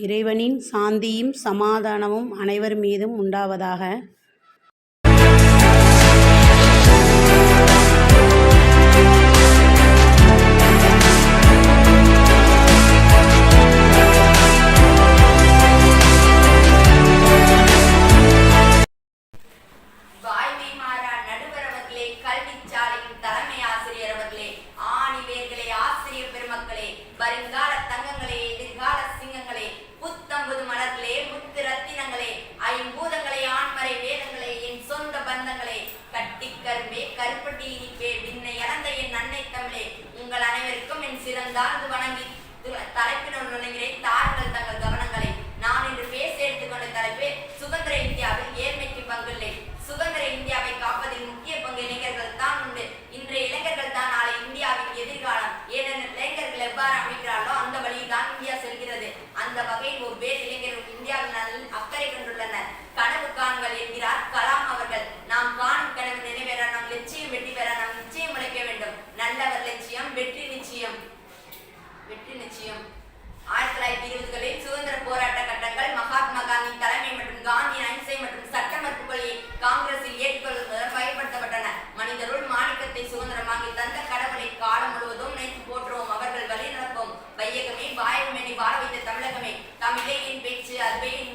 இறைவனின் சாந்தியும் சமாதானமும் அனைவர் மீதும் உண்டாவதாக. வருங்கால பந்தங்களே கட்டி கரும்பே கருப்பட்டி விண்ணை இறந்த என் அன்னை தமிழே. உங்கள் அனைவருக்கும் என் சிறந்தாழ்ந்து வணங்கி தலைப்பினர் நுழைகிறேன். தார்கள் தங்கள் கவனங்களை நான் இன்று பேச எடுத்துக்கொண்ட தலைப்பு சுதந்திர இந்தியாவில் ஏழ்மைக்கு பங்கில்லை சுதந்திர இந்தியாவை காப்பதில் முக்கிய பங்கு இளைஞர்கள் தான் உண்டு. இன்றைய இளைஞர்கள் தான் நாளை இந்தியாவின் எதிர்காலம். ஏனெனில் இளைஞர்கள் எவ்வாறு அமைக்கிறாரோ அந்த வழியில் தான் இந்தியா செல்கிறது. அந்த வகையில் ஒரு நிச்சயம் வெற்றி பெற நாம் நிச்சயம் உழைக்க வேண்டும். நல்லவர் லட்சியம் வெற்றி நிச்சயம். வெற்றி நிச்சயம். ஆயிரத்தி தொள்ளாயிரத்தி இருபதுகளில் சுதந்திர போராட்ட கட்டங்கள் மகாத்மா காந்தி தலைமை மற்றும் காந்தி அஹிம்சை மற்றும் சட்ட மறுப்புகளை காங்கிரசில் ஏற்றுக்கொள்வதன் பயன்படுத்தப்பட்டன. மனிதருள் மாணிக்கத்தை சுதந்திரமாகி தந்த கடவுளை காலம் முழுவதும் நினைத்து போற்றுவோம். அவர்கள் வழி நடப்போம் வையகமே வாயமெனி வாழ வைத்த தமிழகமே. தமிழையின் பேச்சு அதுவே என்